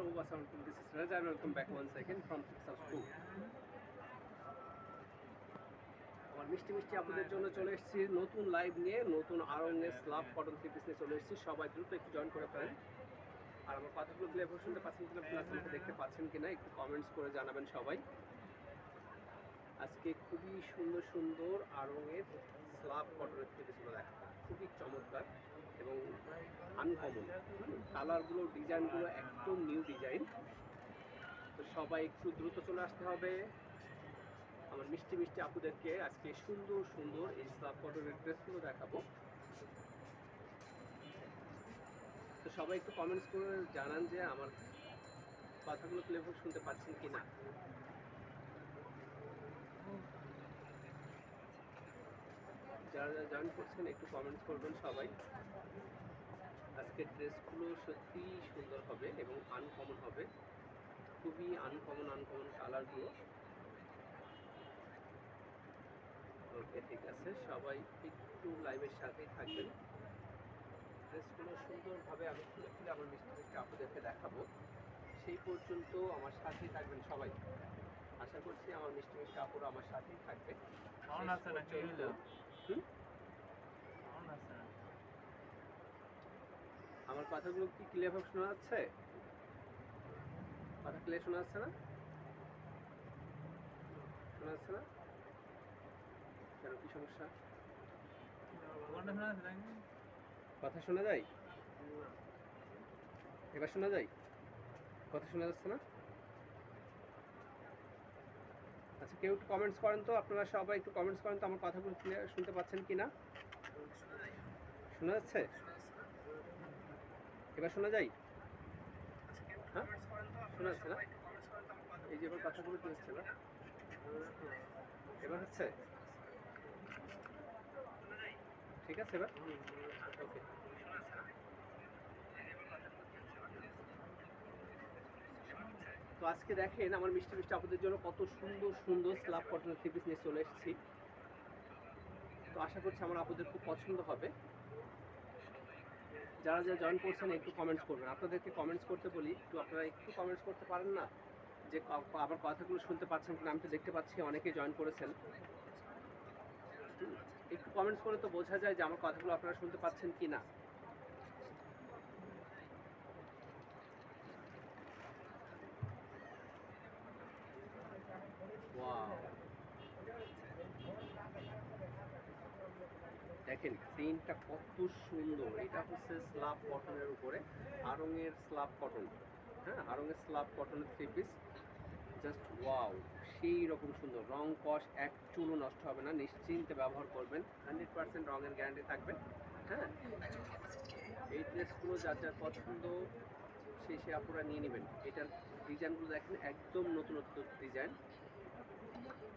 Hello, Assalamualaikum. This is Raja welcome back once again from Pixels 2. আমার মিষ্টি মিষ্টি আপনাদের জন্য চলে এসেছি নতুন লাইভ নিয়ে নতুন আরঙের স্লাব কটন থ্রি পিস নিয়ে চলে এসেছি সবাই দ্রুত একটু জয়েন করে ফেলেন আর আমার কথাগুলো ক্লিয়ার শুনতে পাচ্ছেন কিনা প্লাস দেখতে পাচ্ছেন কিনা একটু কমেন্টস করে জানাবেন সবাই আজকে খুবই সুন্দর সুন্দর আরঙের স্লাব কটনের থ্রি পিসগুলো দেখা খুবই চমৎকার এবং আনকমন কালারগুলো, ডিজাইনগুলো একদম নিউ ডিজাইন তো সবাই একটু দ্রুত চলে আসতে হবে। আমার মিষ্টি মিষ্টি আপুদেরকে আজকে সুন্দর সুন্দর এই স্লাব কটনের ড্রেসগুলো দেখাবো। তো সবাই একটু কমেন্টস করে জানান যে আমার কথাগুলো ক্লিয়ার শুনতে পাচ্ছেন কি না যারা যারা জয়েন করছেন একটু কমেন্টস করবেন সবাই। আজকের ড্রেসগুলো সত্যি সুন্দর হবে এবং আনকমন হবে। খুবই আনকমন আনকমন কালারগুলো ওকে ঠিক আছে। সবাই একটু লাইভের সাথেই থাকবেন। ড্রেসগুলো সুন্দরভাবে আমি খুলে খুলে আমার মিষ্টি আপনাদেরকে দেখাবো। সেই পর্যন্ত আমার সাথেই থাকবেন সবাই। আশা করছি আমার মিষ্টি মিষ্টি আপুরা আমার সাথেই থাকবে। না। আমার কথাগুলো কি ক্লিয়ার ভাবে শোনা যাচ্ছে? কথা ক্লিয়ার শোনা যাচ্ছে না? শোনা যাচ্ছে না? কেন কি সমস্যা? কথা শোনা যায়? এবার শোনা যায়? কথা শোনা যাচ্ছে না আচ্ছা কেউ একটু কমেন্টস করেন তো, আপনারা সবাই একটু কমেন্টস করেন তো আমার কথাগুলো শুনতে পাচ্ছেন কি না শোনা যাচ্ছে? এবার শোনা যায়? হ্যাঁ? শোনা যাচ্ছে না? এই যে এবার কথাগুলো কি হচ্ছে না। এবার হচ্ছে? ঠিক আছে এবার? ওকে। তো আজকে দেখেন আমার মিষ্টি মিষ্টি আপনাদের জন্য কত সুন্দর সুন্দর স্লাব কটনের থ্রি নিয়ে চলে এসেছি। তো আশা করছি আমার আপনাদের খুব পছন্দ হবে। যারা যারা জয়েন করছেন একটু কমেন্টস করবেন। আপনাদেরকে কমেন্টস করতে বলি, একটু আপনারা একটু কমেন্টস করতে পারেন না? যে আবার কথাগুলো শুনতে পাচ্ছেন কিনা, আমি তো দেখতে পাচ্ছি অনেকেই জয়েন করেছেন। একটু কমেন্টস করে তো বোঝা যায় যে আমার কথাগুলো আপনারা শুনতে পাচ্ছেন কি না Wow. দেখেন প্রিন্টটা কত সুন্দর এটা হচ্ছে স্লাব কটনের উপরে। আরঙের স্লাব কটন হ্যাঁ আরঙের স্লাব কটনের থ্রি পিস জাস্ট ওয়াও সেই রকম সুন্দর। রং কষ এক চুলও নষ্ট হবে না। নিশ্চিন্তে ব্যবহার করবেন। হান্ড্রেড পার্সেন্ট রঙের গ্যারান্টি থাকবে। হ্যাঁ এই ড্রেসগুলো যার যার পছন্দ সেই সে আপুরা নিয়ে নেবেন। এটার ডিজাইনগুলো দেখেন, একদম নতুন নতুন ডিজাইন।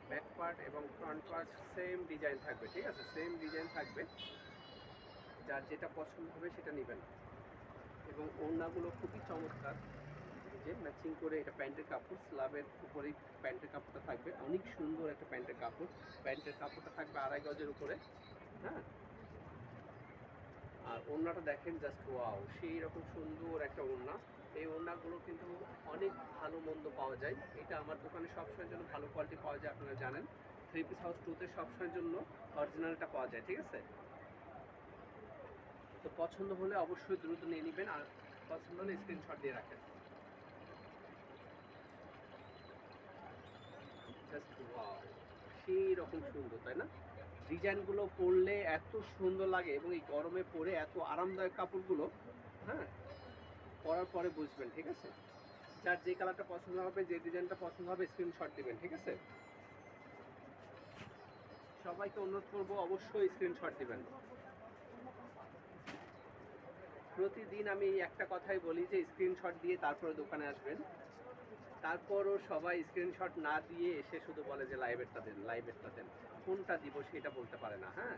ব্যাক পার্ট এবং ফ্রন্ট পার্ট সেম ডিজাইন থাকবে। ঠিক আছে সেম ডিজাইন থাকবে। যার যেটা পছন্দ হবে সেটা নেবেন। এবং ওড়নাগুলো খুবই চমৎকার। যে ম্যাচিং করে এটা প্যান্টের কাপড়, স্লাবের উপরেই প্যান্টের কাপড়টা থাকবে। অনেক সুন্দর একটা প্যান্টের কাপড়। প্যান্টের কাপড়টা থাকবে আড়াই গজের উপরে হ্যাঁ? আর ওড়নাটা দেখেন জাস্ট ওয়াও সেই রকম সুন্দর একটা ওড়না। এই ওড়নাগুলো কিন্তু অনেক ভালো মন্দ পাওয়া যায়। এটা আমার দোকানে সবসময়ের জন্য ভালো কোয়ালিটি পাওয়া যায়, আপনারা জানেন। থ্রি পিস হাউস টুতে সবসময়ের জন্য অরিজিনালটা পাওয়া যায়, ঠিক আছে? তো পছন্দ হলে অবশ্যই দ্রুত নিয়ে নেবেন আর পছন্দ হলে স্ক্রিনশট দিয়ে রাখেন। সেই রকম সুন্দর, তাই না? ডিজাইনগুলো পরলে এত সুন্দর লাগে এবং এই গরমে পরে এত আরামদায়ক কাপড়গুলো হ্যাঁ? পরার পরে বুঝবেন, ঠিক আছে? যার যে কালারটা পছন্দ হবে, যে ডিজাইনটা পছন্দ হবে স্ক্রিনশট দিবেন, ঠিক আছে? সবাইকে অনুরোধ করব, অবশ্যই স্ক্রিনশট দিবেন। প্রতিদিন আমি একটা কথাই বলি যে স্ক্রিনশট দিয়ে তারপরে দোকানে আসবেন। তারপরও সবাই স্ক্রিনশট না দিয়ে এসে শুধু বলে যে লাইভেরটা দেন লাইভেরটা দেন। কোনটা দিব সেটা বলতে পারে না হ্যাঁ?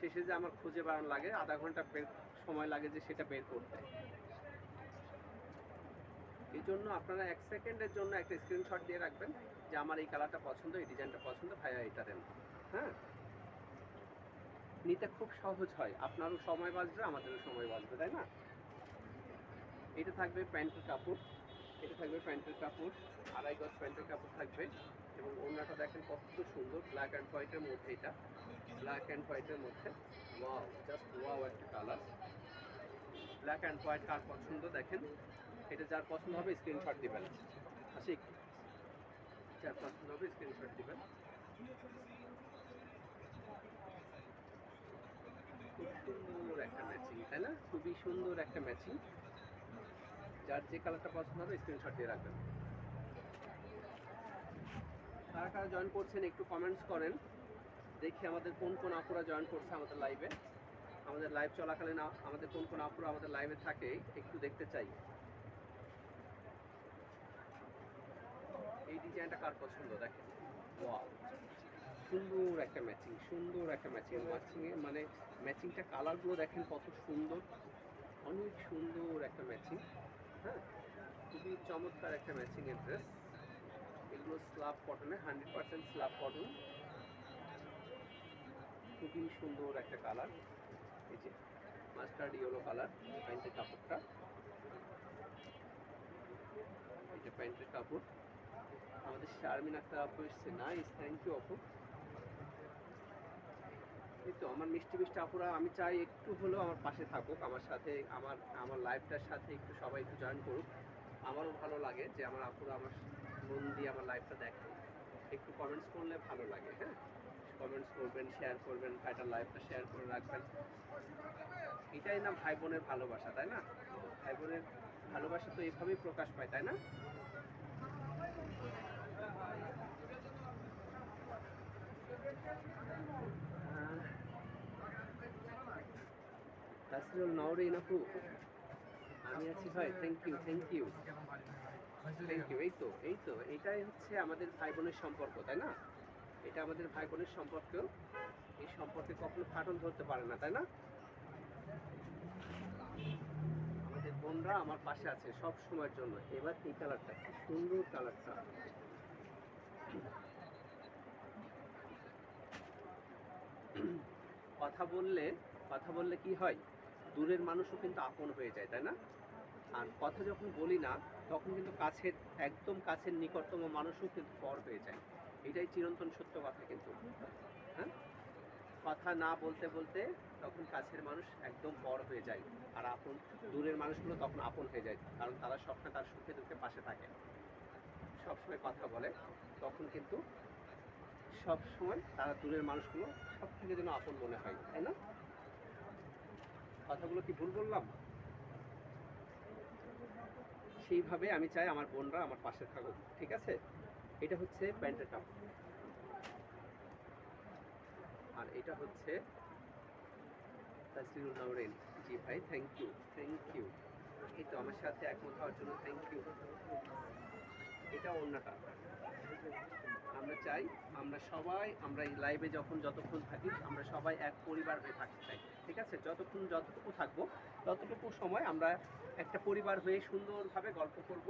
শেষে যে আমার খুঁজে বেড়ানো লাগে, আধা ঘণ্টা সময় লাগে যে সেটা বের করতে। এই জন্য আপনারা এক সেকেন্ডের জন্য একটা স্ক্রিনশট দিয়ে রাখবেন যে আমার এই কালারটা পছন্দ, এই ডিজাইনটা পছন্দ, ভাইয়া এটা দেন। হ্যাঁ? নিতে খুব সহজ হয়। আপনারও সময় বাঁচবে, আমাদেরও সময় বাঁচবে, তাই না? এটা থাকবে প্যান্টের কাপড়, এটা থাকবে প্যান্টের কাপড়, আড়াই গজ প্যান্টের কাপড় থাকবে এবং ওড়নাটা দেখেন কত সুন্দর ব্ল্যাক অ্যান্ড হোয়াইটের মধ্যে এটা ব্ল্যাক অ্যান্ড হোয়াইটের মধ্যে। ওয়াও জাস্ট ওয়াও একটা কালার ব্ল্যাক অ্যান্ড হোয়াইট কার পছন্দ দেখেন, এটা যার পছন্দ হবে স্ক্রিনশট দিবেন। আশিক যার পছন্দ হবে স্ক্রিনশট দিবেন। খুব সুন্দর একটা ম্যাচিং তাই না? খুবই সুন্দর একটা ম্যাচিং যার যে কালারটা পছন্দ হবে স্ক্রিনশট দিয়ে রাখবেন। কারা কারা জয়েন করছেন একটু কমেন্টস করেন। দেখি আমাদের কোন কোন আপুরা জয়েন করছে আমাদের লাইভে আমাদের লাইভ চলাকালীন আমাদের কোন কোন আপুরা আমাদের লাইভে থাকে, একটু দেখতে চাই। এই ডিজাইনটা কার পছন্দ? দেখেন। ওয়াও সুন্দর একটা ম্যাচিং সুন্দর একটা ম্যাচিং ম্যাচিং মানে ম্যাচিংটা কালারগুলো দেখেন কত সুন্দর, অনেক সুন্দর একটা ম্যাচিং হ্যাঁ? খুবই চমৎকার একটা ম্যাচিং এর ড্রেস এগুলো স্লাব কটনে হান্ড্রেড পার্সেন্ট স্লাব কটন খুবই সুন্দর একটা কালার এই যে মাস্টার্ড ইয়েলো কালার প্যান্টের কাপড়টা যে প্যান্টের কাপড়, আমাদের শারমিন আক্তার আপু এসছে নাইস থ্যাংক ইউ আপু এই তো, আমার মিষ্টি মিষ্টি আপুরা, আমি চাই একটু হলেও আমার পাশে থাকুক, আমার সাথে, আমার আমার লাইফটার সাথে একটু সবাই একটু জয়েন করুক। আমারও ভালো লাগে যে আমার আপুরা আমার মন দিয়ে আমার লাইফটা দেখে। একটু কমেন্টস করলে ভালো লাগে হ্যাঁ? কমেন্টস করবেন শেয়ার করবেন ভাইটার লাইফটা শেয়ার করে রাখবেন। এটাই না ভাই বোনের ভালোবাসা, তাই না? ভাই বোনের ভালোবাসা তো এইভাবেই প্রকাশ পায়, তাই না? তাসরিউল নাওরিন আপু আমি আছি ভাই thank you thank you thank you এই তো এই তো, এটাই হচ্ছে আমাদের ভাই বোনের সম্পর্ক, তাই না? এটা আমাদের ভাই বোনের সম্পর্ক। এই সম্পর্কে কখনো ফাটল ধরতে পারে না, তাই না? আমাদের বোনরা আমার পাশে আছে সব সময়ের জন্য। এবার এই কালারটা সুন্দর কালারটা। কথা বললে কথা বললে কি হয়? দূরের মানুষও কিন্তু আপন হয়ে যায়, তাই না? আর কথা যখন বলি না, তখন কিন্তু কাছের, একদম কাছের নিকটতম মানুষও কিন্তু পর হয়ে যায়। এটাই চিরন্তন সত্য কথা কিন্তু। হ্যাঁ? কথা না বলতে বলতে তখন কাছের মানুষ একদম পর হয়ে যায়। আর আপন, দূরের মানুষগুলো তখন আপন হয়ে যায়, কারণ তারা সবসময় তার সুখে দুঃখে পাশে থাকে। সবসময় কথা বলে, তখন কিন্তু সব সময় তারা দূরের মানুষগুলো সব থেকে যেন আপন মনে হয়, তাই না? কথাগুলো কি ভুল বললাম? সেইভাবে আমি চাই আমার বোনরা আমার পাশে থাকুক, ঠিক আছে? এটা হচ্ছে প্যান্টের কাপড় আর এটা হচ্ছে তাসরিউল নাওরিন জি ভাই থ্যাংক ইউ থ্যাংক ইউ এই তো আমার সাথে একমত হওয়ার জন্য থ্যাংক ইউ এটা অন্যটা। আমরা চাই আমরা সবাই, আমরা এই লাইভে যখন যতক্ষণ থাকি, আমরা সবাই এক পরিবার হয়ে থাকতে চাই। ঠিক আছে? যতক্ষণ যতটুকু থাকব, ততটুকু সময় আমরা একটা পরিবার হয়ে সুন্দরভাবে গল্প করব,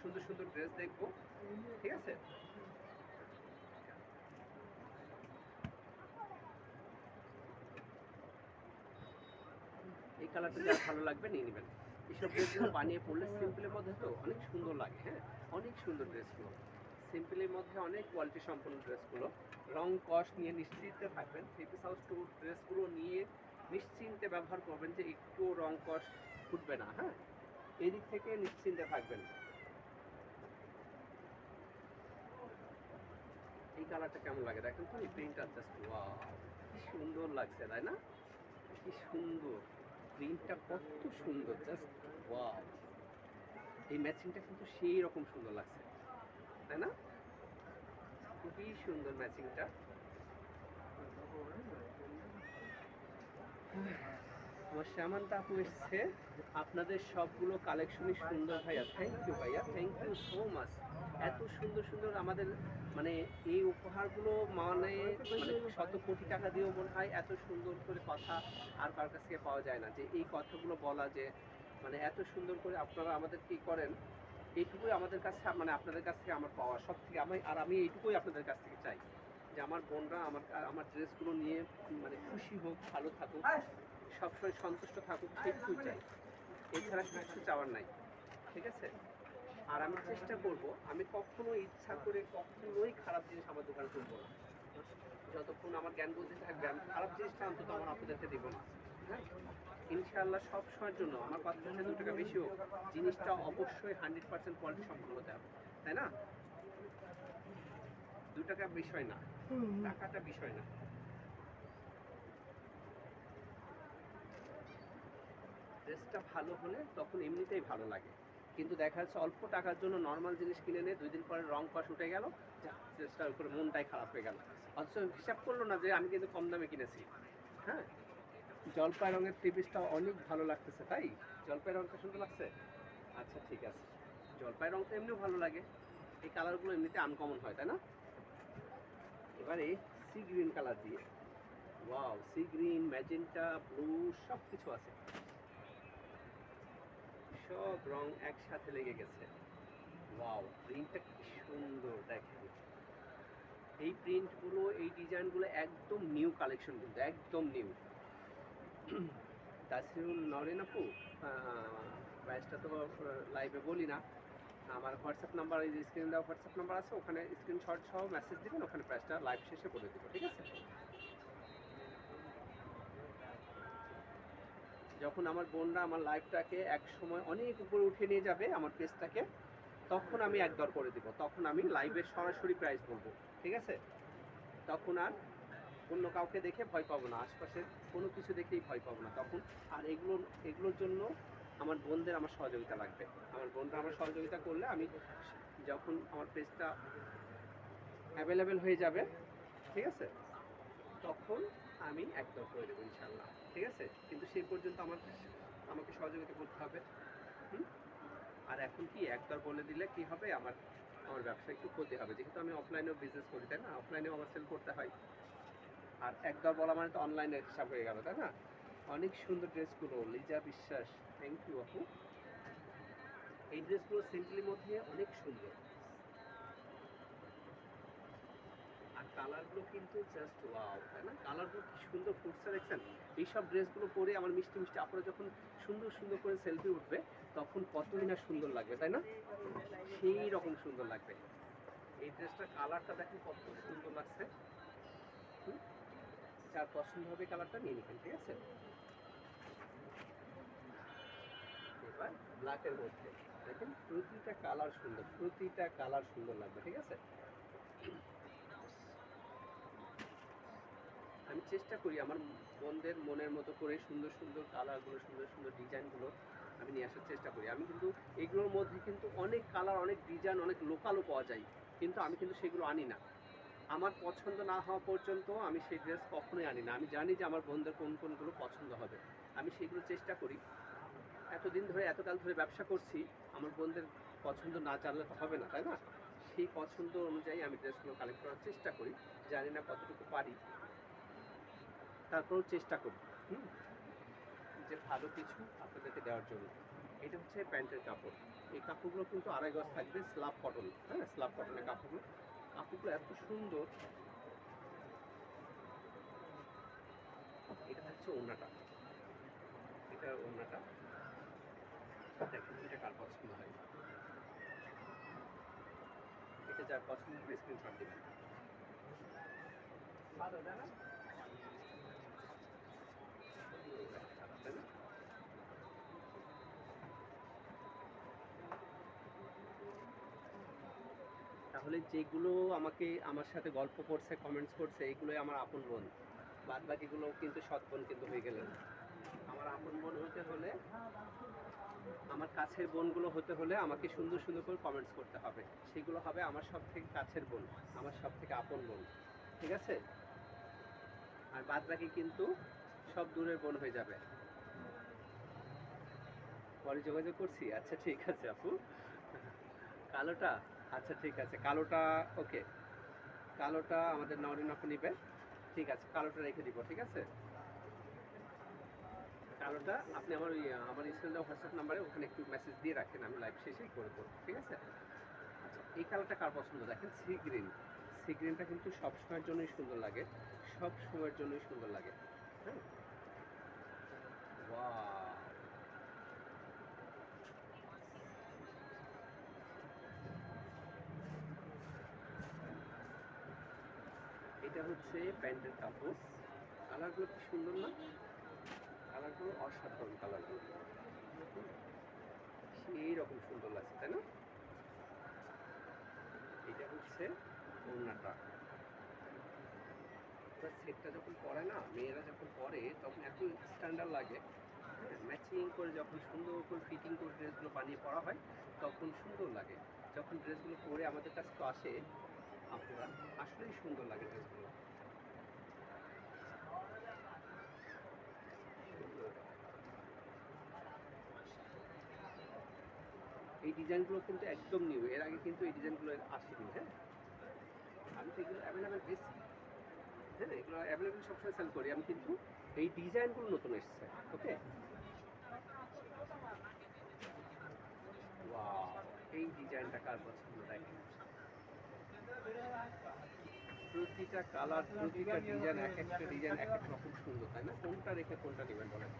সুন্দর সুন্দর ড্রেস দেখব, ঠিক আছে? এই কালারটা যার ভালো লাগবে, নিয়ে নেবেন। এইসব ড্রেসগুলো বানিয়ে পরলে সিম্পলের মধ্যে তো অনেক সুন্দর লাগে হ্যাঁ? অনেক সুন্দর ড্রেসগুলো সিম্পলের মধ্যে অনেক কোয়ালিটি সম্পন্ন ড্রেসগুলো রং কস্ট নিয়ে নিশ্চিন্তে থাকবেন। থ্রি পিস হাউস টু ড্রেসগুলো নিয়ে নিশ্চিন্তে ব্যবহার করবেন যে একটু রং কস্ট ফুটবে না হ্যাঁ? এই দিক থেকে নিশ্চিন্তে থাকবেন। এই কালারটা কেমন লাগে দেখেন তো? এই প্রিন্টটা জাস্ট ওয়াও কি সুন্দর লাগছে, তাই না? কি সুন্দর। প্রিন্টটা কত সুন্দর জাস্ট ওয়াও এই ম্যাচিংটা কিন্তু সেই রকম সুন্দর লাগছে, তাই না? খুবই সুন্দর ম্যাচিংটা আমার শ্যামান্তা আপু এসছে। আপনাদের সবগুলো কালেকশনই সুন্দর ভাইয়া। থ্যাংক ইউ ভাইয়া। থ্যাংক ইউ সো মাচ এত সুন্দর সুন্দর আমাদের মানে এই উপহারগুলো মানে মানে শত কোটি টাকা দিয়েও মনে হয় এত সুন্দর করে কথা আর কার কাছ থেকে পাওয়া যায় না। যে এই কথাগুলো বলা যে মানে এত সুন্দর করে আপনারা আমাদের কি করেন, এইটুকুই আমাদের কাছে মানে আপনাদের কাছ থেকে আমার পাওয়া সব থেকে আমি আর আমি এইটুকুই আপনাদের কাছ থেকে চাই। যে আমার বোনরা আমার আমার ড্রেসগুলো নিয়ে মানে খুশি হোক, ভালো থাকুক, সবসময় সন্তুষ্ট থাকুক সেইটুকুই চাই এছাড়া কিছু চাওয়ার নাই, ঠিক আছে? আর আমি চেষ্টা করব, আমি কখনো ইচ্ছা করে কখনোই খারাপ জিনিস আমার দোকানে তুলবো না। যতক্ষণ আমার জ্ঞান বুদ্ধি থাকবে, আমি খারাপ জিনিসটা অন্তত আমার আপনাদেরকে দেবো না। হ্যাঁ? ইনশাআল্লাহ সব সময়ের জন্য আমার পাঁচ পয়সা দু টাকা বেশি হোক জিনিসটা অবশ্যই হান্ড্রেড পার্সেন্ট কোয়ালিটি সম্পন্ন হতে হবে, তাই না? দু টাকা বিষয় না। টাকাটা বিষয় না। ড্রেসটা ভালো হলে তখন এমনিতেই ভালো লাগে। কিন্তু দেখা যাচ্ছে অল্প টাকার জন্য নর্মাল জিনিস কিনে নিয়ে দুই দিন পরে রং পাশ উঠে গেল ড্রেসটার উপরে মনটাই খারাপ হয়ে গেল। অথচ হিসাব করল না যে আমি কিন্তু কম দামে কিনেছি। হ্যাঁ? জলপাই রঙের থ্রি পিসটা অনেক ভালো লাগতেছে তাই? জলপাই রঙটা সুন্দর লাগছে? আচ্ছা ঠিক আছে। জলপাই রঙটা এমনিও ভালো লাগে। এই কালারগুলো এমনিতে আনকমন হয় তাই না? এবারে সি গ্রিন কালার দিয়ে। Wow sea green magenta blue সব কিছু আছে। সব রং একসাথে লেগে গেছে। ওয়াও প্রিন্টটা কি সুন্দর, দেখেন। এই প্রিন্টগুলো এই ডিজাইনগুলো একদম নিউ কালেকশন কিন্তু, একদম নিউ তাসিরুল নরেন আপু প্রাইসটা তো লাইভে বলি না। আমার হোয়াটসঅ্যাপ নাম্বার, এই যে স্ক্রিনে দেওয়া হোয়াটসঅ্যাপ নাম্বার আছে, ওখানে স্ক্রিনশট সহ মেসেজ দিবেন, ওখানে প্রাইসটা লাইভ শেষে বলে দেবো ঠিক আছে? যখন আমার বোনরা আমার লাইভটাকে এক সময় অনেক উপরে উঠে নিয়ে যাবে আমার পেজটাকে তখন আমি একদর করে দিব, তখন আমি লাইভের সরাসরি প্রাইস বলব, ঠিক আছে? তখন আর অন্য কাউকে দেখে ভয় পাবো না, আশপাশের কোনো কিছু দেখেই ভয় পাবো না, তখন আর এগুলো, এগুলোর জন্য আমার বোনদের আমার সহযোগিতা লাগবে। আমার বোনরা আমার সহযোগিতা করলে আমি যখন আমার পেজটা অ্যাভেলেবেল হয়ে যাবে, ঠিক আছে? তখন আমি একদম করে দেবো ইনশাল্লাহ ঠিক আছে? কিন্তু সেই পর্যন্ত আমার, আমাকে সহযোগিতা করতে হবে? আর এখন কি, একবার বলে দিলে কি হবে? আমার আমার ব্যবসা একটু ক্ষতি হবে। যেহেতু আমি অফলাইনেও বিজনেস করি, তাই না? অফলাইনেও আমার সেল করতে হয়। আর একবার বলা মানে তো অনলাইনে হিসাব হয়ে গেল, তাই না? অনেক সুন্দর ড্রেসগুলো লিজা বিশ্বাস থ্যাংক ইউ আপু এই ড্রেসগুলো সিম্পলির মধ্যে অনেক সুন্দর। আর কালারগুলো কিন্তু জাস্ট ওয়াও তাই না? কালারগুলো কি সুন্দর ফুটছে দেখছেন? এইসব ড্রেসগুলো পরে আমার মিষ্টি মিষ্টি আপনারা যখন সুন্দর সুন্দর করে সেলফি উঠবে, তখন কতই না সুন্দর লাগবে, তাই না? সেই রকম সুন্দর লাগবে। এই ড্রেসটার কালারটা দেখেন কত সুন্দর লাগছে? যার পছন্দ হবে কালারটা নিয়ে নেবেন, ঠিক আছে? এবার ব্ল্যাকের মধ্যে। দেখেন, প্রতিটা কালার সুন্দর, প্রতিটা কালার সুন্দর লাগবে, ঠিক আছে? আমি চেষ্টা করি আমার বোনদের মনের মতো করে সুন্দর সুন্দর কালারগুলো সুন্দর সুন্দর ডিজাইনগুলো আমি নিয়ে আসার চেষ্টা করি। আমি কিন্তু এগুলোর মধ্যে কিন্তু অনেক কালার অনেক ডিজাইন অনেক লোকালও পাওয়া যায়, কিন্তু আমি কিন্তু সেগুলো আনি না। আমার পছন্দ না হওয়া পর্যন্ত আমি সেই ড্রেস কখনোই আনি না। আমি জানি যে আমার বোনদের কোন কোনগুলো পছন্দ হবে। আমি সেগুলো চেষ্টা করি। এতদিন ধরে, এতকাল ধরে ব্যবসা করছি, আমার বোনদের পছন্দ না জানলে তো হবে না, তাই না? সেই পছন্দ অনুযায়ী আমি ড্রেসগুলো কালেক্ট করার চেষ্টা করি, জানি না কতটুকু পারি। তারপরেও চেষ্টা করি, হুম? যে ভালো কিছু আপনাদেরকে দেওয়ার জন্য। এটা হচ্ছে প্যান্টের কাপড়। এই কাপড়গুলো কিন্তু আড়াই গজ থাকবে স্লাব কটন হ্যাঁ? স্লাব কটনের কাপড়গুলো। কাপড়গুলো এত সুন্দর। এটা হচ্ছে ওড়নাটা। এটা ওড়নাটা। দেখুন এটা কার পছন্দ হয় এটা যার পছন্দ হবে স্ক্রিনশট দেবেন ভালো তাই না? তাই না? তাহলে যেগুলো আমাকে আমার সাথে গল্প করছে কমেন্টস করছে এগুলোই আমার আপন বোন বাদ বাকিগুলো কিন্তু সৎ বোন কিন্তু হয়ে গেলেন আমার আপন বোন হতে হলে আমার কাছের বোনগুলো হতে হলে আমাকে সুন্দর সুন্দর করে কমেন্টস করতে হবে। সেগুলো হবে আমার সব থেকে কাছের বোন, আমার সব থেকে আপন বোন, ঠিক আছে? আর বাদ বাকি কিন্তু সব দূরের বোন হয়ে যাবে। পরে যোগাযোগ করছি। আচ্ছা ঠিক আছে আপু। কালোটা? আচ্ছা ঠিক আছে। কালোটা ওকে কালোটা আমাদের নরিন আপু নিবে ঠিক আছে, কালোটা রেখে দিব, ঠিক আছে? আলোটা আপনি আমার ওই আমার স্ক্রিনটা হোয়াটসঅ্যাপ নাম্বারে ওখানে একটু মেসেজ দিয়ে রাখেন, আমি লাইভ শেষেই করে দেবো, ঠিক আছে? আচ্ছা এই কালারটা কার পছন্দ? দেখেন সি গ্রিন। সি গ্রিনটা কিন্তু সব সময়ের জন্যই সুন্দর লাগে, সব সময়ের জন্যই সুন্দর লাগে। হ্যাঁ? এটা হচ্ছে প্যান্টের কাপড়। কালারগুলো কি সুন্দর না? কালারগুলো অসাধারণ কালারগুলো সেই রকম সুন্দর লাগছে, তাই না? এটা হচ্ছে ওড়নাটা। সেটটা যখন পরে না, মেয়েরা যখন পরে, তখন এত স্ট্যান্ডার্ড লাগে। ম্যাচিং করে যখন সুন্দর করে ফিটিং করে ড্রেসগুলো বানিয়ে পরা হয়, তখন সুন্দর লাগে। যখন ড্রেসগুলো পরে আমাদের কাছে তো আসে, আপনারা আসলেই সুন্দর লাগে ড্রেসগুলো ডিজাইনগুলো কিন্তু একদম নিউ এর আগে কিন্তু এই ডিজাইনগুলো আসেনি হ্যাঁ? আমি তো এগুলো অ্যাভেলেবেল বেশি হ্যাঁ? এগুলো অ্যাভেলেবেল সবসময় সেল করি। আমি কিন্তু এই ডিজাইনগুলো নতুন এসেছে ওকে এই ডিজাইনটা কার পছন্দ দেখেন প্রতিটা কালার প্রতিটা ডিজাইন এক একটা ডিজাইন এক এক রকম সুন্দর, তাই না? কোনটা রেখে কোনটা নেবেন বলেন?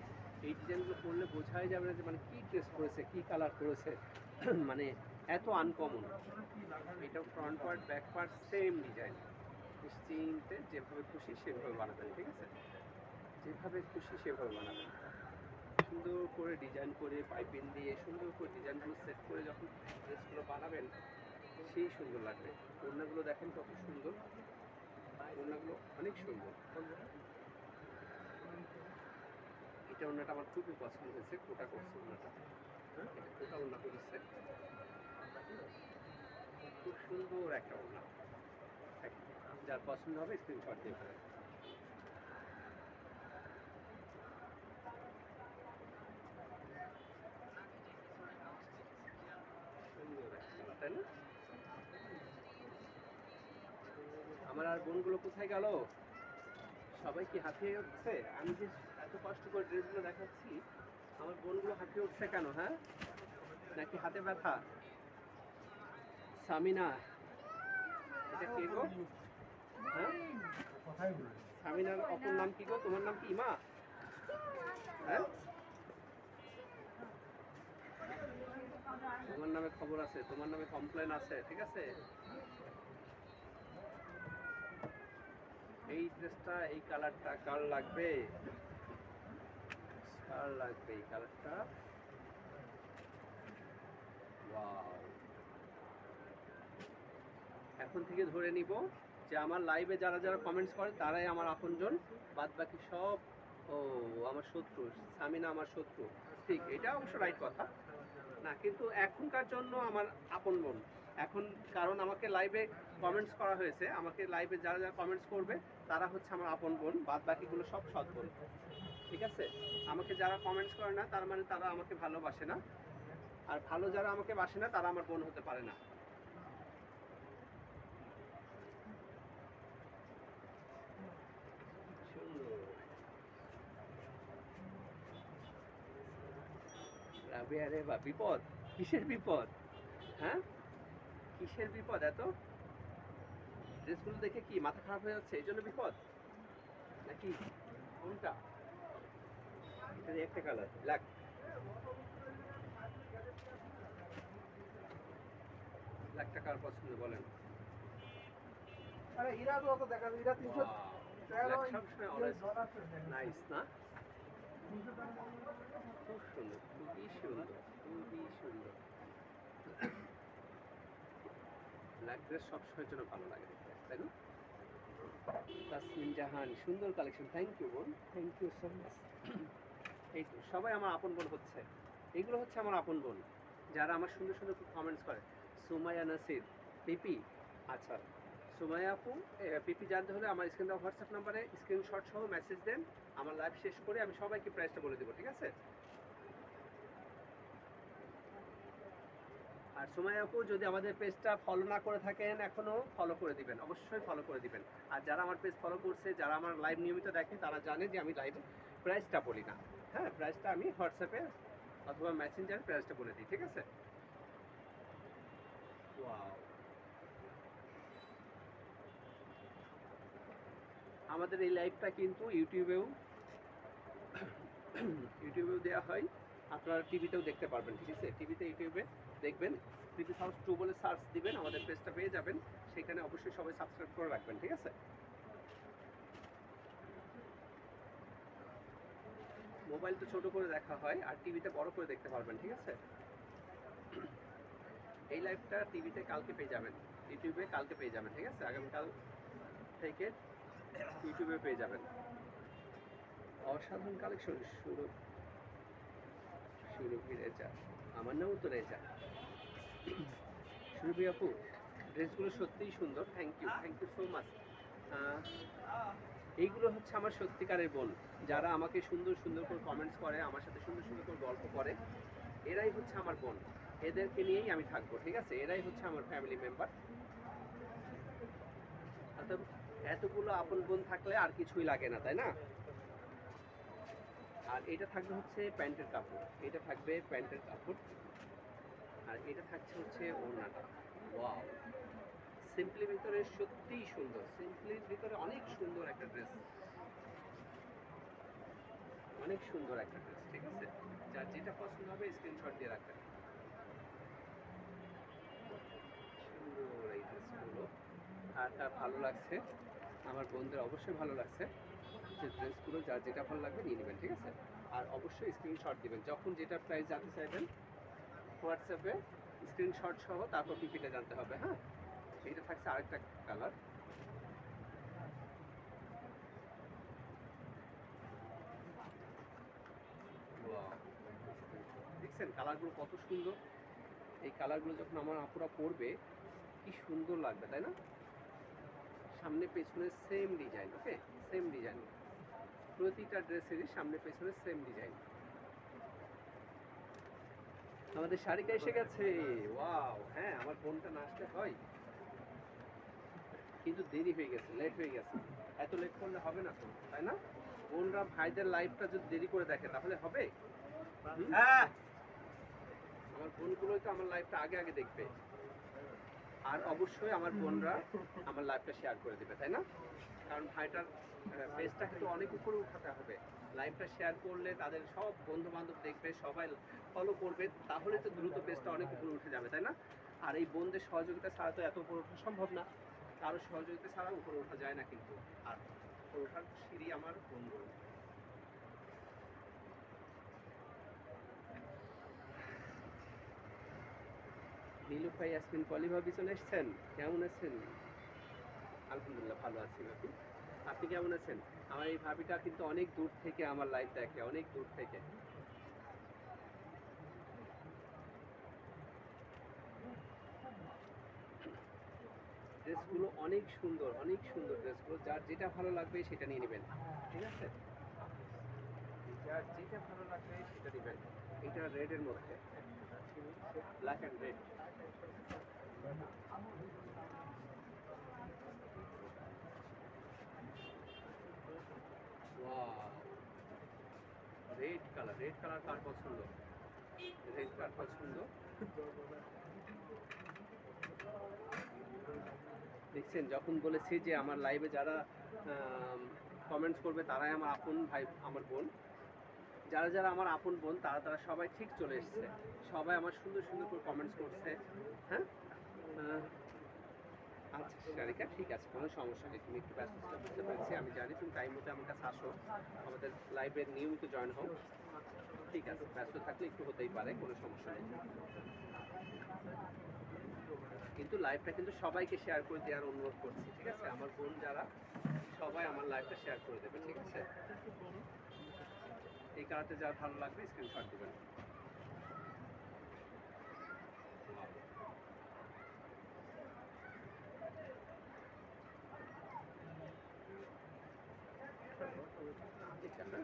এই ডিজাইনগুলো করলে বোঝাই যাবে না যে মানে কি ড্রেস করেছে কি কালার করেছে মানে এত আনকমন এটা front part back part same design নিশ্চিন্তে যেভাবে খুশি সেভাবে বানাবেন, ঠিক আছে? যেভাবে খুশি সেভাবে বানাবেন। সুন্দর করে ডিজাইন করে পাইপিং দিয়ে সুন্দর করে ডিজাইনগুলো সেট করে যখন ড্রেসগুলো বানাবেন, সেই সুন্দর লাগবে। ওড়নাগুলো দেখেন কত সুন্দর। ওড়নাগুলো অনেক সুন্দর। এটা ওড়নাটা আমার খুবই পছন্দ হয়েছে, কোটা করছে ওড়নাটা হ্যাঁ এটা কোটা ওড়না করেছে। খুব সুন্দর একটা এক- যার পছন্দ হবে স্ক্রিনশট দিয়ে তাই না? আমার আর বোনগুলো কোথায় গেল? সবাই কি হাঁপিয়ে উঠছে? আমি যে কষ্ট করে ড্রেসগুলো দেখাচ্ছি। আমার বোনগুলো হাঁপিয়ে উঠছে কেন হ্যাঁ? নাকি হাতে ব্যথা? সামিনা, এটা কে গো? হ্যাঁ? সামিনার অপর নাম কি গো? তোমার নাম কি, ইমা? হ্যাঁ? তোমার নামে খবর আছে, তোমার নামে কমপ্লেন আছে, ঠিক আছে? এই ড্রেসটা এই কালারটা কার লাগবে? কার লাগবে এই কালারটা। এখন থেকে ধরে নিব যে আমার লাইভে যারা যারা কমেন্টস করে, তারাই আমার আপনজন। বাদ বাকি সব, ও, আমার শত্রু, সামিনা আমার শত্রু। ঠিক, এটা অবশ্য রাইট কথা। না, কিন্তু এখনকার জন্য আমার আপন বোন। এখন কারণ আমাকে লাইভে কমেন্টস করা হয়েছে, আমাকে লাইভে যারা যারা কমেন্টস করবে, তারা হচ্ছে আমার আপন বোন বাদ বাকিগুলো সব সৎ বোন। ঠিক আছে? আমাকে যারা কমেন্টস করে না, তার মানে তারা আমাকে ভালোবাসে না। আর ভালো যারা আমাকে বাসে না, তারা আমার বোন হতে পারে না। বা, বিপদ? কিসের বিপদ? হ্যাঁ? কিসের বিপদ এত? ড্রেসগুলো দেখে কি, মাথা খারাপ হয়ে যাচ্ছে? এই জন্য বিপদ? নাকি? কোনটা? এখানে একটা কালার ব্ল্যাক পছন্দ বলেন? আরে ইরা তো দেখা যায়, ইরা তিনশো সবসময় অলওয়েজ নাইস না? খুব সুন্দর খুবই সুন্দর খুবই সুন্দর। ব্ল্যাক ড্রেস সবসময়ের জন্য ভালো লাগে তাই না? তাসমিন জাহান সুন্দর কালেকশন থ্যাংক ইউ বোন। থ্যাংক ইউ সো মাচ এই সবাই আমার আপন বোন হচ্ছে। এগুলো হচ্ছে আমার আপন বোন, যারা আমার সুন্দর সুন্দর খুব কমেন্টস করে। সুমাইয়া নাসির, পিপি আচ্ছা সুমাইয়া আপু পিপি জানতে হলে আমার স্ক্রিন দেওয়া হোয়াটসঅ্যাপ নাম্বারে স্ক্রিনশট সহ মেসেজ দেন, আমার লাইভ শেষ করে আমি সবাইকে প্রাইসটা বলে দেবো, ঠিক আছে? আর সময় আপু, যদি আমাদের পেজটা ফলো না করে থাকেন এখনও ফলো করে দিবেন, অবশ্যই ফলো করে দিবেন। আর যারা আমার পেজ ফলো করছে, যারা আমার লাইভ নিয়মিত দেখে, তারা জানে যে আমি লাইভে প্রাইসটা বলি না। হ্যাঁ প্রাইসটা আমি হোয়াটসঅ্যাপে অথবা মেসেঞ্জারে প্রাইসটা বলে দিই, ঠিক আছে? আমাদের এই লাইভটা কিন্তু ইউটিউবেও ইউটিউবেও দেওয়া হয়। আপনারা টিভিতেও দেখতে পারবেন, ঠিক আছে? টিভিতে ইউটিউবে দেখবেন। টিভি হাউস টু বলে সার্চ দিবেন, আমাদের পেজটা পেয়ে যাবেন। সেখানে অবশ্যই সবাই সাবস্ক্রাইব করে রাখবেন, ঠিক আছে? মোবাইল তো ছোট করে দেখা হয় আর টিভিতে বড় করে দেখতে পারবেন, ঠিক আছে? এই লাইভটা টিভিতে কালকে পেয়ে যাবেন। ইউটিউবে কালকে পেয়ে যাবেন, ঠিক আছে? আগামীকাল থেকে ইউটিউবে পেয়ে যাবেন। অসাধারণ কালেকশন শুরু সুরভি রেজা আমার নামও তো রেজা। সুরভি আপু ড্রেসগুলো সত্যিই সুন্দর। Thank you thank you so much এইগুলো হচ্ছে আমার সত্যিকারের বোন, যারা আমাকে সুন্দর সুন্দর করে কমেন্টস করে, আমার সাথে সুন্দর সুন্দর করে গল্প করে। এরাই হচ্ছে আমার বোন। এদেরকে নিয়েই আমি থাকব, ঠিক আছে? এরাই হচ্ছে আমার ফ্যামিলি মেম্বার অর্থাৎ এতগুলো আপন বোন থাকলে আর কিছুই লাগে না, তাই না? আর এটা থাকবে হচ্ছে প্যান্টের কাপড়। এটা থাকবে প্যান্টের কাপড়। আর এটা থাকছে হচ্ছে ওড়নাটা। ওয়াও সিম্পলির ভিতরে সত্যিই সুন্দর। সিম্পলির ভিতরে অনেক সুন্দর একটা ড্রেস অনেক সুন্দর একটা ড্রেস ঠিক আছে? যার যেটা পছন্দ হবে স্ক্রিনশট দিয়ে রাখবেন। সুন্দর এই ড্রেসগুলো আর তার ভালো লাগছে, আমার বোনদের অবশ্যই ভালো লাগছে যে ড্রেসগুলো যার যেটা ভালো লাগবে নিয়ে নেবেন, ঠিক আছে? আর অবশ্যই স্ক্রিনশট দিবেন। যখন যেটা প্রাইস জানতে চাইবেন হোয়াটসঅ্যাপে স্ক্রিনশট সহ তারপর পিপিটা জানতে হবে হ্যাঁ? এটা থাকছে আরেকটা কালার দেখছেন কালারগুলো কত সুন্দর? এই কালারগুলো যখন আমার আপুরা পরবে, কি সুন্দর লাগবে, তাই না? সামনে পেছনে same design okay same design প্রতিটা ড্রেসেরই সামনে পেছনে সেম ডিজাইন আমাদের শাড়িটা এসে গেছে। ওয়াও হ্যাঁ আমার বোনটা না আসলে হয়। কিন্তু দেরি হয়ে গেছে লেট হয়ে গেছে। এত লেট করলে হবে না তো তাই না? বোনরা ভাইদের লাইফটা যদি দেরি করে দেখে তাহলে হবে? হ্যাঁ। আমার বোনগুলোই তো আমার লাইফটা আগে আগে দেখবে। আর অবশ্যই আমার বোনরা আমার লাইফটা শেয়ার করে দেবে তাই না? কারণ ভাইটার পেজটা কিন্তু অনেক উপরে উঠাতে হবে। লাইভটা শেয়ার করলে তাদের সব বন্ধু বান্ধব দেখবে সবাই ফলো করবে তাহলে তো দ্রুত পেজটা অনেক উপরে উঠে যাবে তাই না? আর এই বোনদের সহযোগিতা ছাড়া তো এত উপরে ওঠা সম্ভব না। কারও সহযোগিতা ছাড়া উপরে ওঠা যায় না কিন্তু। আর উপরে ওঠার সিঁড়ি আমার বন্ধু। নীলু ভাই, ইয়াসমিন, পলি ভাবি চলে এসছেন? কেমন আছেন? আলহামদুলিল্লাহ ভালো আছি ভাবি। আপনি কেমন আছেন? আমার এই ভাবিটা কিন্তু অনেক দূর থেকে, আমার লাইফ দেখে অনেক দূর থেকে। ড্রেসগুলো অনেক সুন্দর অনেক সুন্দর ড্রেসগুলো। যার যেটা ভালো লাগবে সেটা নিয়ে নেবেন। ঠিক আছে? যার যেটা ভালো লাগবে সেটা নেবেন। এটা রেডের মধ্যে। Black and red red colour red colour কার পছন্দ? রেড কার পছন্দ? দেখছেন, যখন বলেছি যে আমার লাইভে যারা কমেন্টস করবে তারাই আমার আপন ভাই, আমার বোন। যারা যারা আমার আপন বোন, তারা তারা সবাই ঠিক চলে এসছে। সবাই আমার সুন্দর সুন্দর করে কমেন্টস করছে। হ্যাঁ? আচ্ছা শারিকা, ঠিক আছে, কোনো সমস্যা নেই, তুমি একটু ব্যস্ততা বুঝতে পারছি, আমি জানি তুমি টাইম মতো আমার কাছে আসো। আমাদের লাইভে নিয়মিত জয়েন হও। ঠিক আছে, ব্যস্ত থাকলে একটু হতেই পারে, কোনো সমস্যা নেই। কিন্তু লাইভটা কিন্তু সবাইকে শেয়ার করে দেওয়ার অনুরোধ করছি, ঠিক আছে? আমার বোন যারা, সবাই আমার লাইভটা শেয়ার করে দেবে, ঠিক আছে? এই কারাতে যার ভালো লাগবে স্ক্রিনশট দেবেন ঠিক আছে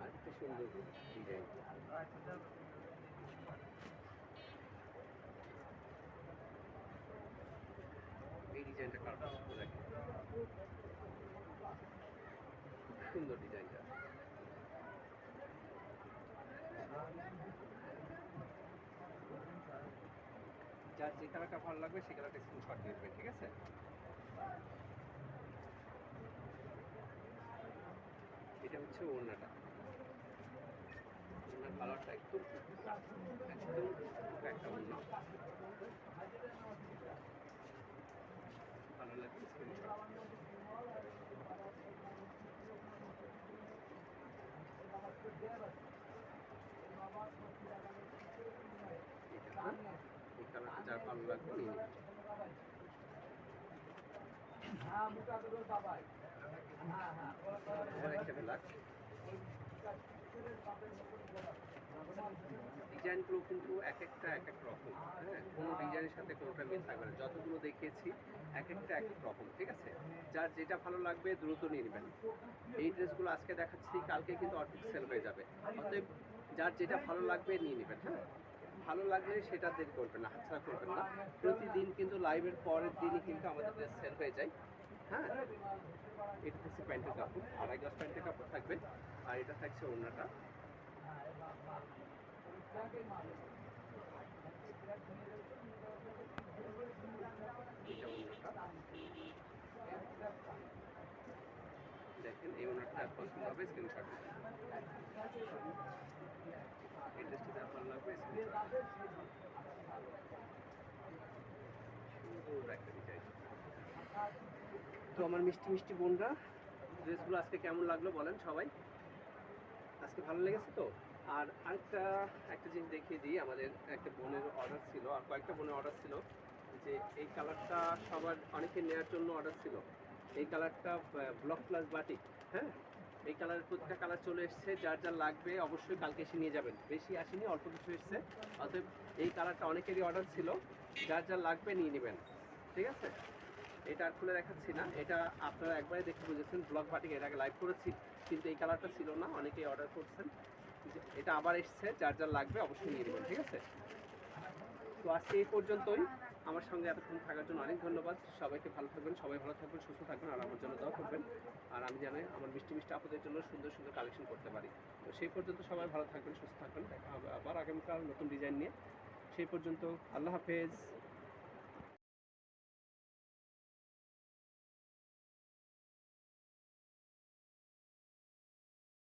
আরেকটা সুন্দর ডিজাইন এই ডিজাইনটা কার পছন্দ লাগে সুন্দর ডিজাইনটা যার যে কালারটা ভালো লাগবে, সেই কালারটা স্ক্রিনশট দিয়ে দেবেন, ঠিক আছে? এটা হচ্ছে ওড়নাটা। ওড়নার কালারটা একদম একদম একটা ওড়না ভালো লাগবে কালারটা যার ভালো লাগবে নিয়ে নেবেন আরেকটা ব্ল্যাক ডিজাইনগুলো কিন্তু এক একটা এক এক রকম। হ্যাঁ কোনো ডিজাইনের সাথে কোনোটা মিল থাকবে না। যতগুলো দেখিয়েছি এক একটা এক এক রকম ঠিক আছে? যার যেটা ভালো লাগবে দ্রুত নিয়ে নেবেন। এই ড্রেসগুলো আজকে দেখাচ্ছি কালকে কিন্তু অর্ধেক সেল হয়ে যাবে। অতএব যার যেটা ভালো লাগবে নিয়ে নেবেন হ্যাঁ? ভালো লাগলে সেটা দেরি করবেন না, হাতছাড়া করবেন না। প্রতিদিন কিন্তু লাইভের পরের দিনই কিন্তু আমাদের ড্রেস সেল হয়ে যায়। হ্যাঁ? এটা হচ্ছে প্যান্টের কাপড় আড়াই গজ প্যান্টের কাপড় থাকবে, আর এটা থাকছে ওড়নাটা। দেখেন, এই ওড়নাটা যার পছন্দ হবে স্ক্রিনশট এই ড্রেসটা যার ভালো লাগবে স্ক্রিনশট সুন্দর একটা ডিজাইন তো আমার মিষ্টি মিষ্টি বোনরা, ড্রেসগুলো আজকে কেমন লাগল বলেন সবাই। আজকে ভালো লেগেছে তো? আর আরেকটা, একটা জিনিস দেখিয়ে দিই, আমাদের একটা বোনের অর্ডার ছিল, আর কয়েকটা বোনের অর্ডার ছিল, যে এই কালারটা সবার অনেকে নেওয়ার জন্য অর্ডার ছিল। এই কালারটা ব্লক প্লাস বাটিক হ্যাঁ? এই কালারের প্রতিটা কালার চলে এসেছে, যার যার লাগবে অবশ্যই কালকে এসে নিয়ে যাবেন। বেশি আসেনি, অল্প কিছু এসেছে। অতএব এই কালারটা অনেকেরই অর্ডার ছিল, যার যার লাগবে নিয়ে নেবেন, ঠিক আছে? এটা আর খুলে দেখাচ্ছি না। এটা আপনারা একবারে দেখে বুঝেছেন বাটিক এর আগে লাইভ করেছি, কিন্তু এই কালারটা ছিল না, অনেকেই অর্ডার করছেন। এটা আবার এসছে, যার যার লাগবে অবশ্যই নিয়ে নেবেন, ঠিক আছে? তো আজকে এই পর্যন্তই। আমার সঙ্গে এতক্ষণ থাকার জন্য অনেক ধন্যবাদ। সবাইকে ভালো থাকবেন, সবাই ভালো থাকবেন, সুস্থ থাকবেন, আর আমার জন্য দোয়া করবেন। আর আমি জানি আমার মিষ্টি মিষ্টি আপনাদের জন্য সুন্দর সুন্দর কালেকশন করতে পারি। তো সেই পর্যন্ত সবাই ভালো থাকবেন, সুস্থ থাকবেন। দেখা হবে আবার আগামীকাল নতুন ডিজাইন নিয়ে। সেই পর্যন্ত আল্লাহ হাফেজ।